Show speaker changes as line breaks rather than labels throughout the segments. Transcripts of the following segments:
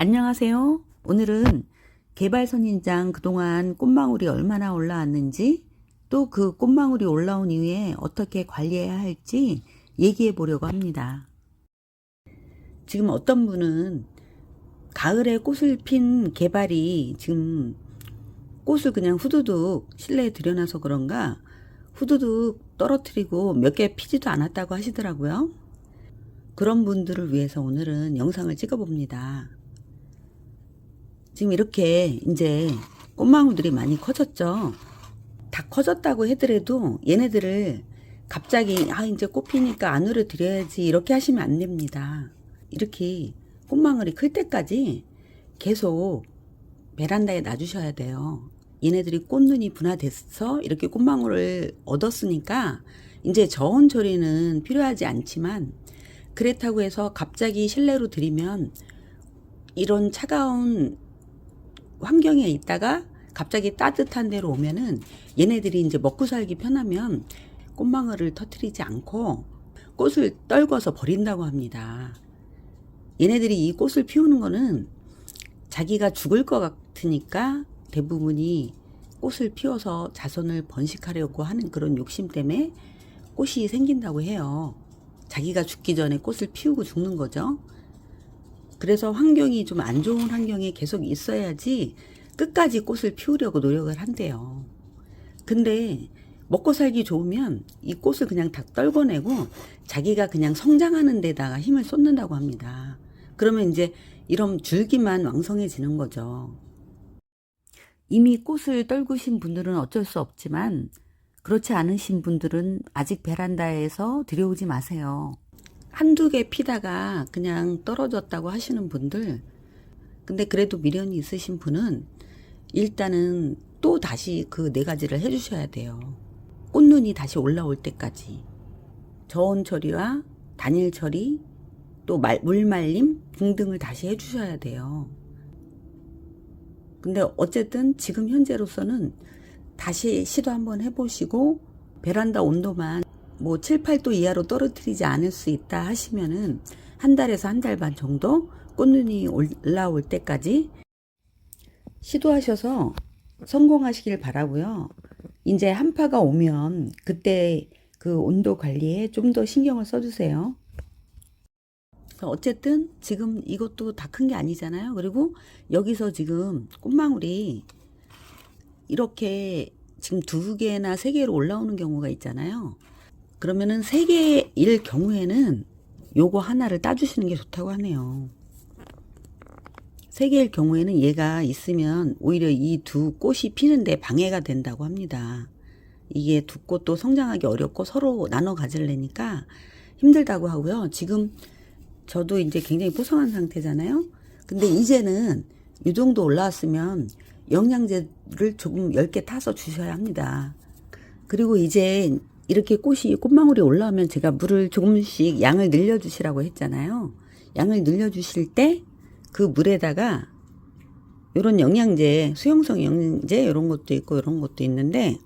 안녕하세요. 오늘은 개발선인장 그동안 꽃망울이 얼마나 올라왔는지 또 그 꽃망울이 올라온 이후에 어떻게 관리해야 할지 얘기해 보려고 합니다. 지금 어떤 분은 가을에 꽃을 핀 개발이 지금 꽃을 그냥 후두둑 실내에 들여놔서 그런가 후두둑 떨어뜨리고 몇 개 피지도 않았다고 하시더라고요. 그런 분들을 위해서 오늘은 영상을 찍어 봅니다. 지금 이렇게 이제 꽃망울들이 많이 커졌죠. 다 커졌다고 하더라도 얘네들을 갑자기 아 이제 꽃 피니까 안으로 들여야지 이렇게 하시면 안 됩니다. 이렇게 꽃망울이 클 때까지 계속 베란다에 놔주셔야 돼요. 얘네들이 꽃눈이 분화돼서 이렇게 꽃망울을 얻었으니까 이제 저온 처리는 필요하지 않지만 그렇다고 해서 갑자기 실내로 들이면 이런 차가운 환경에 있다가 갑자기 따뜻한 데로 오면은 얘네들이 이제 먹고 살기 편하면 꽃망울을 터트리지 않고 꽃을 떨궈서 버린다고 합니다. 얘네들이 이 꽃을 피우는 거는 자기가 죽을 것 같으니까 대부분이 꽃을 피워서 자손을 번식하려고 하는 그런 욕심 때문에 꽃이 생긴다고 해요. 자기가 죽기 전에 꽃을 피우고 죽는 거죠. 그래서 환경이 좀 안 좋은 환경에 계속 있어야지 끝까지 꽃을 피우려고 노력을 한대요. 근데 먹고 살기 좋으면 이 꽃을 그냥 다 떨궈내고 자기가 그냥 성장하는 데다가 힘을 쏟는다고 합니다. 그러면 이제 이런 줄기만 왕성해지는 거죠. 이미 꽃을 떨구신 분들은 어쩔 수 없지만 그렇지 않으신 분들은 아직 베란다에서 들여오지 마세요. 한두 개 피다가 그냥 떨어졌다고 하시는 분들, 근데 그래도 미련이 있으신 분은 일단은 또 다시 그 네 가지를 해주셔야 돼요. 꽃눈이 다시 올라올 때까지. 저온 처리와 단일 처리, 또 말, 물 말림 등등을 다시 해주셔야 돼요. 근데 어쨌든 지금 현재로서는 다시 시도 한번 해보시고 베란다 온도만 뭐 7, 8도 이하로 떨어뜨리지 않을 수 있다 하시면은 한 달에서 한 달 반 정도 꽃눈이 올라올 때까지 시도하셔서 성공하시길 바라고요. 이제 한파가 오면 그때 그 온도 관리에 좀 더 신경을 써주세요. 어쨌든 지금 이것도 다 큰 게 아니잖아요. 그리고 여기서 지금 꽃망울이 이렇게 지금 두 개나 세 개로 올라오는 경우가 있잖아요. 그러면은 세 개일 경우에는 요거 하나를 따주시는 게 좋다고 하네요. 세 개일 경우에는 얘가 있으면 오히려 이 두 꽃이 피는데 방해가 된다고 합니다. 이게 두 꽃도 성장하기 어렵고 서로 나눠 가질래니까 힘들다고 하고요. 지금 저도 이제 굉장히 뽀송한 상태잖아요. 근데 이제는 이 정도 올라왔으면 영양제를 조금 10개 타서 주셔야 합니다. 그리고 이제 이렇게 꽃이 꽃망울이 올라오면 제가 물을 조금씩 양을 늘려주시라고 했잖아요. 양을 늘려주실 때 그 물에다가 이런 영양제, 수용성 영양제 이런 것도 있고 이런 것도 있는데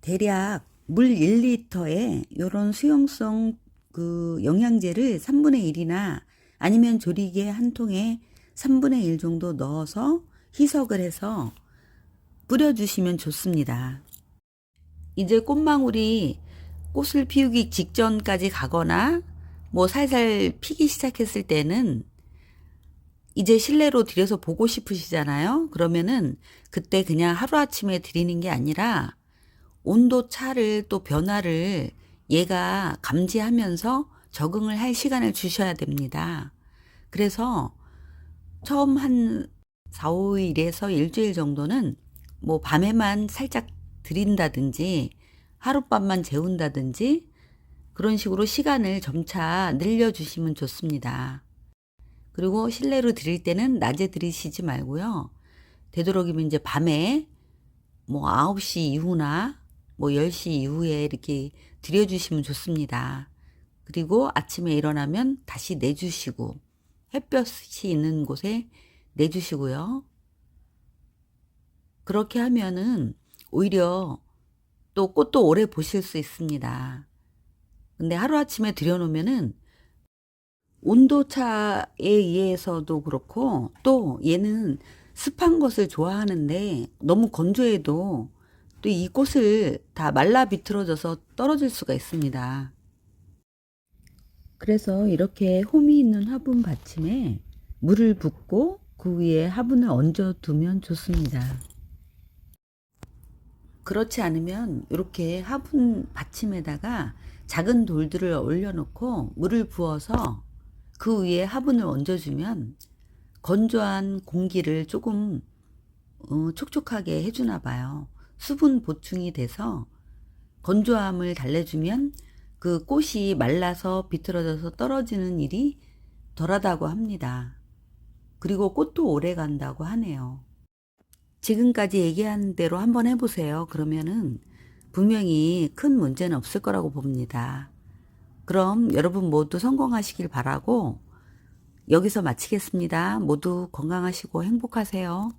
대략 물 1리터에 이런 수용성 그 영양제를 3분의 1이나 아니면 조리개 한 통에 3분의 1 정도 넣어서 희석을 해서 뿌려주시면 좋습니다. 이제 꽃망울이 꽃을 피우기 직전까지 가거나 뭐 살살 피기 시작했을 때는 이제 실내로 들여서 보고 싶으시잖아요. 그러면은 그때 그냥 하루아침에 드리는 게 아니라 온도 차를 또 변화를 얘가 감지하면서 적응을 할 시간을 주셔야 됩니다. 그래서 처음 한 4, 5일에서 일주일 정도는 뭐 밤에만 살짝 드린다든지 하룻밤만 재운다든지 그런 식으로 시간을 점차 늘려주시면 좋습니다. 그리고 실내로 드릴 때는 낮에 드리시지 말고요. 되도록이면 이제 밤에 뭐 9시 이후나 뭐 10시 이후에 이렇게 드려주시면 좋습니다. 그리고 아침에 일어나면 다시 내주시고 햇볕이 있는 곳에 내주시고요. 그렇게 하면은 오히려 또 꽃도 오래 보실 수 있습니다. 근데 하루아침에 들여놓으면은 온도차에 의해서도 그렇고 또 얘는 습한 것을 좋아하는데 너무 건조해도 또 이 꽃을 다 말라 비틀어져서 떨어질 수가 있습니다. 그래서 이렇게 홈이 있는 화분 받침에 물을 붓고 그 위에 화분을 얹어 두면 좋습니다. 그렇지 않으면 이렇게 화분 받침에다가 작은 돌들을 올려놓고 물을 부어서 그 위에 화분을 얹어주면 건조한 공기를 조금 어, 촉촉하게 해주나 봐요. 수분 보충이 돼서 건조함을 달래주면 그 꽃이 말라서 비틀어져서 떨어지는 일이 덜하다고 합니다. 그리고 꽃도 오래 간다고 하네요. 지금까지 얘기한 대로 한번 해보세요. 그러면은 분명히 큰 문제는 없을 거라고 봅니다. 그럼 여러분 모두 성공하시길 바라고 여기서 마치겠습니다. 모두 건강하시고 행복하세요.